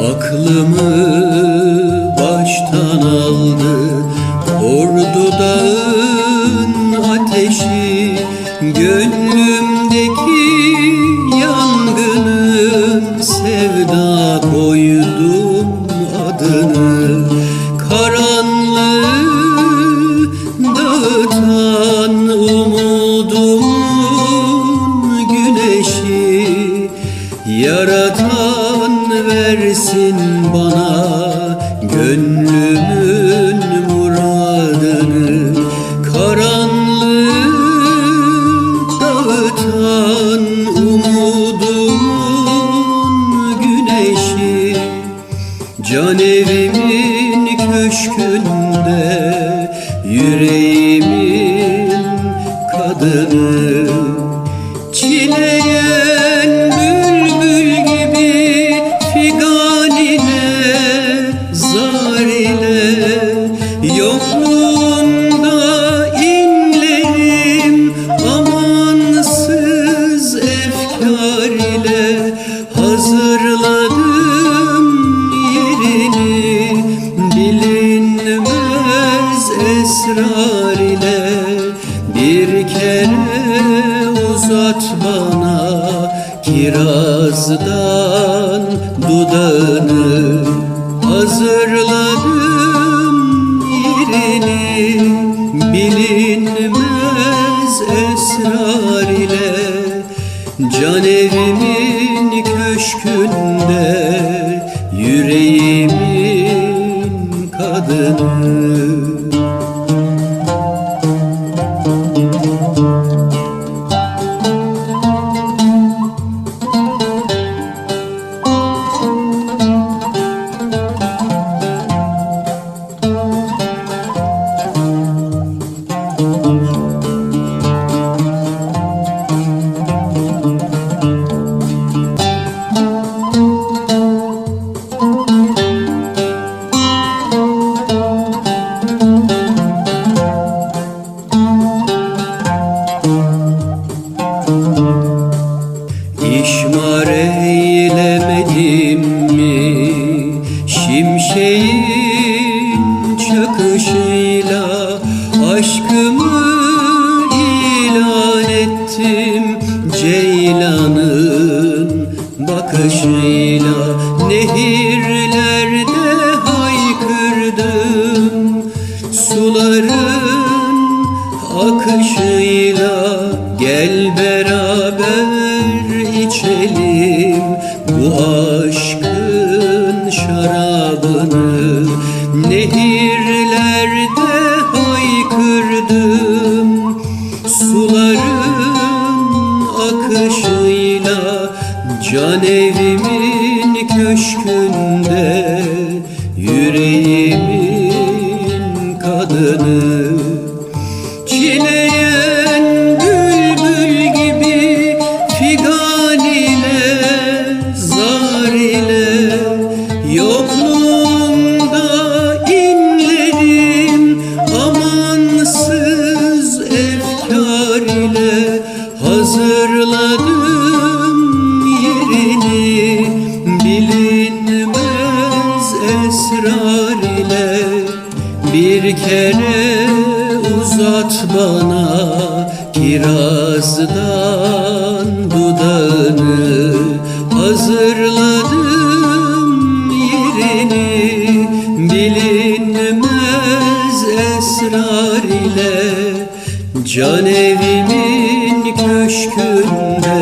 Aklımı baştan aldı. Ordu dağın ateşi Gönlümdeki yangını Yaratan versin bana gönlümün muradını. Karanlığı dağıtan umudumun güneşi Can evimin köşkünde yüreğimin kadını uzat bana kirazdan dudağını Hazırladım yerini bilinmez esrar ile. Can evimin köşkünde yüreğimin kadını eylemedim mi Şimşeğin çakışıyla Aşkımı ilan ettim. Ceylanın bakışıyla Nehirlerde haykırdım. Suların akışıyla içelim bu aşkın şarabını Nehirlerde haykırdım. Suların akışıyla Can evimin köşkünde Bir kere uzat bana kirazdan dudağını Hazırladım yerini bilinmez esrar ile. Can evimin köşkünde